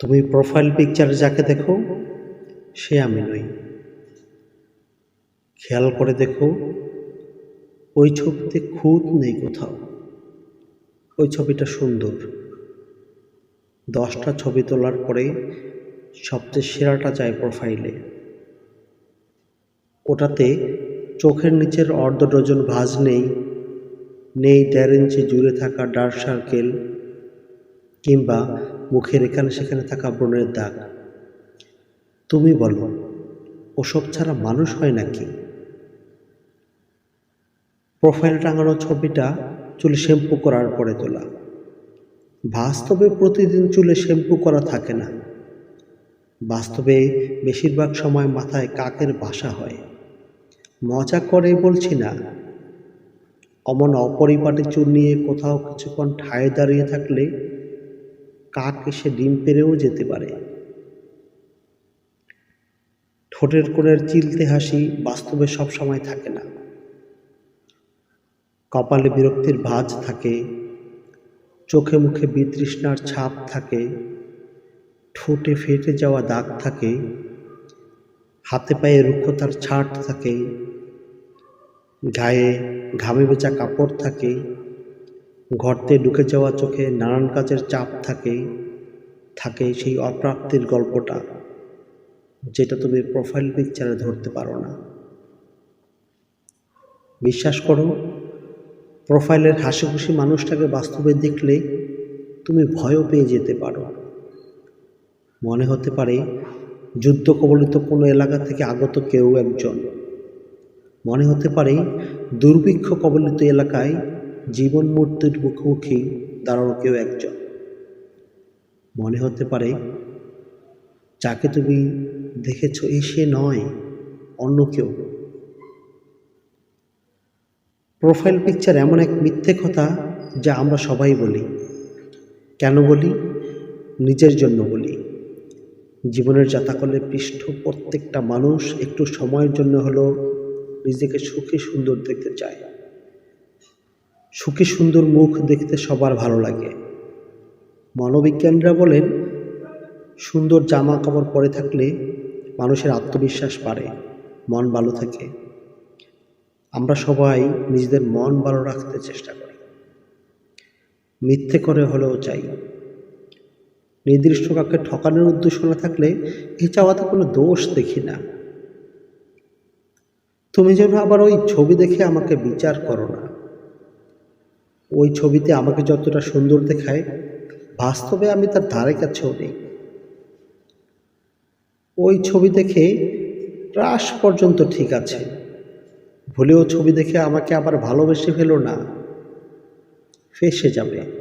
তুমি প্রোফাইল পিকচারে যাকে দেখো, সে আমি নই। খেয়াল করে দেখো, ওই ছবিতে খুঁত নেই কোথাও। ওই ছবিটা সুন্দর। দশটা ছবি তোলার পরে সবচেয়ে সেরাটা যায় প্রোফাইলে ওটাতে চোখের নিচের অর্ধ ডজন ভাজ নেই নেই দেড় ইঞ্চি জুড়ে থাকা ডার্ক সার্কেল কিংবা মুখের এখানে সেখানে থাকা ব্রণের দাগ। তুমি বলো, ওসব ছাড়া মানুষ হয় নাকি? প্রোফাইল টাঙানো ছবিটা চুলে শ্যাম্পু করার পরে তোলা। বাস্তবে প্রতিদিন চুলে শ্যাম্পু করা থাকে না। বাস্তবে বেশিরভাগ সময় মাথায় কাকের বাসা হয়। মজা করে বলছি না, অমন অপরিপাটি চুল নিয়ে কোথাও কিছুক্ষণ ঠায় দাঁড়িয়ে থাকলে কাক এসে ডিম পেরেও যেতে পারে। ঠোঁটের কোণের চিলতে হাসি বাস্তবে সব সময় থাকে না। কপালে বিরক্তির ভাঁজ থাকে, চোখে মুখে বিতৃষ্ণার ছাপ থাকে, ঠোঁটে ফেটে যাওয়া দাগ থাকে, হাতে পায়ে রুক্ষতার ছাট থাকে, গায়ে ঘামে বেচা কাপড় থাকে গর্তে ঢুকে যাওয়া চোখে নানান কাজের চাপ থাকে থাকে সেই অপ্রাপ্তির গল্পটা, যেটা তুমি প্রোফাইল পিকচারে ধরতে পারো না। বিশ্বাস করো প্রোফাইলের হাসি খুশি মানুষটাকে বাস্তবে দেখলে তুমি ভয়ও পেয়ে যেতে পারো। মনে হতে পারে, যুদ্ধ কবলিত কোনো এলাকা থেকে আগত কেউ একজন। মনে হতে পারে, দুর্ভিক্ষ কবলিত এলাকায় জীবন মৃত্যুর মুখোমুখি দাঁড়ানো কেউ একজন। মনে হতে পারে, যাকে তুমি দেখেছ এ সে নয়, অন্য কেউ। প্রোফাইল পিকচার এমন এক মিথ্যে কথা যা আমরা সবাই বলি। কেন বলি? নিজের জন্য বলি। জীবনের যাতাকলে পৃষ্ঠ প্রত্যেকটা মানুষ একটু সময়ের জন্য হলেও নিজেকে সুখী সুন্দর দেখতে চায়। সুখী সুন্দর মুখ দেখতে সবার ভালো লাগে। মনোবিজ্ঞানীরা বলেন, সুন্দর জামা কাপড় পরে থাকলে মানুষের আত্মবিশ্বাস বাড়ে, মন ভালো থাকে। আমরা সবাই নিজেদের মন ভালো রাখতে চেষ্টা করি। মিথ্যে করে হলেও চাই। নির্দিষ্ট কাউকে ঠকানোর উদ্দেশ্য না থাকলে এই চাওয়াতে কোনো দোষ দেখি না। তুমি যেন আবার ওই ছবি দেখে আমাকে বিচার করো না। ওই ছবিতে আমাকে যতটা সুন্দর দেখায়, বাস্তবে আমি তার ধারে কাছেও নেই। ওই ছবি দেখে রাস পর্যন্ত ঠিক আছে। ভুলেও ছবি দেখে আমাকে আবার ভালোবেসে ফেলো না। ফেসে যাবে।